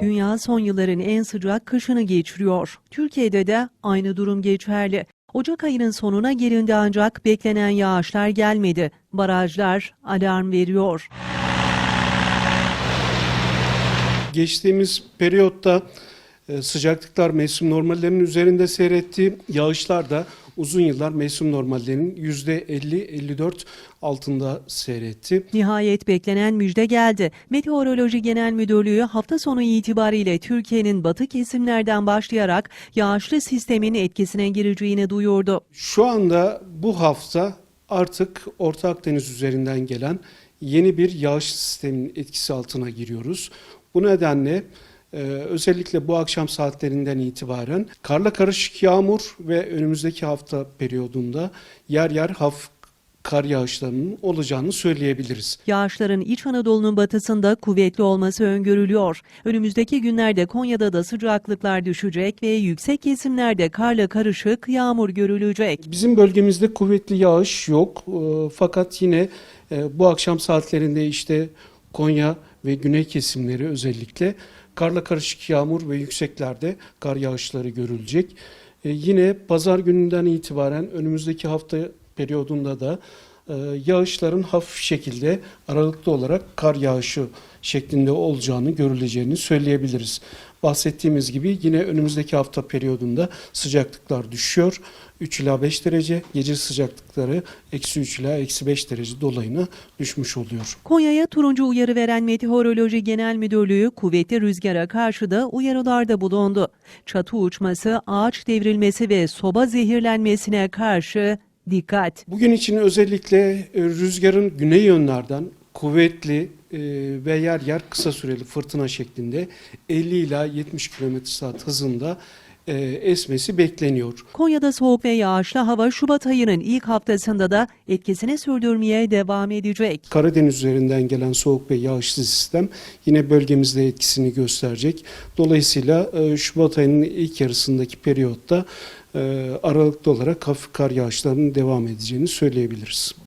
Dünya son yılların en sıcak kışını geçiriyor. Türkiye'de de aynı durum geçerli. Ocak ayının sonuna gelindi ancak beklenen yağışlar gelmedi. Barajlar alarm veriyor. Geçtiğimiz periyotta sıcaklıklar mevsim normallerinin üzerinde seyretti. Yağışlar da uzun yıllar mevsim normallerinin %50-54 altında seyretti. Nihayet beklenen müjde geldi. Meteoroloji Genel Müdürlüğü hafta sonu itibariyle Türkiye'nin batı kesimlerden başlayarak yağışlı sistemin etkisine gireceğini duyurdu. Şu anda bu hafta artık Orta Akdeniz üzerinden gelen yeni bir yağış sisteminin etkisi altına giriyoruz. Bu nedenle e, özellikle bu akşam saatlerinden itibaren karla karışık yağmur ve önümüzdeki hafta periyodunda yer yer hafif kar yağışlarının olacağını söyleyebiliriz. Yağışların İç Anadolu'nun batısında kuvvetli olması öngörülüyor. Önümüzdeki günlerde Konya'da da sıcaklıklar düşecek ve yüksek kesimlerde karla karışık yağmur görülecek. Bizim bölgemizde kuvvetli yağış yok E, fakat yine e, bu akşam saatlerinde işte Konya ve güney kesimleri özellikle karla karışık yağmur ve yükseklerde kar yağışları görülecek. E, Yine pazar gününden itibaren önümüzdeki hafta periyodunda da yağışların hafif şekilde aralıklı olarak kar yağışı şeklinde olacağını görüleceğini söyleyebiliriz. Bahsettiğimiz gibi yine önümüzdeki hafta periyodunda sıcaklıklar düşüyor. 3 ila 5 derece, gece sıcaklıkları eksi 3 ila eksi 5 derece dolayına düşmüş oluyor. Konya'ya turuncu uyarı veren Meteoroloji Genel Müdürlüğü kuvvetli rüzgara karşı da uyarılarda bulundu. Çatı uçması, ağaç devrilmesi ve soba zehirlenmesine karşı dikkat. Bugün için özellikle e, rüzgarın güney yönlerden kuvvetli e, ve yer yer kısa süreli fırtına şeklinde 50 ila 70 km saat hızında e, esmesi bekleniyor. Konya'da soğuk ve yağışlı hava Şubat ayının ilk haftasında da etkisini sürdürmeye devam edecek. Karadeniz üzerinden gelen soğuk ve yağışlı sistem yine bölgemizde etkisini gösterecek. Dolayısıyla e, Şubat ayının ilk yarısındaki periyotta e, aralıklı olarak hafif kar yağışlarının devam edeceğini söyleyebiliriz.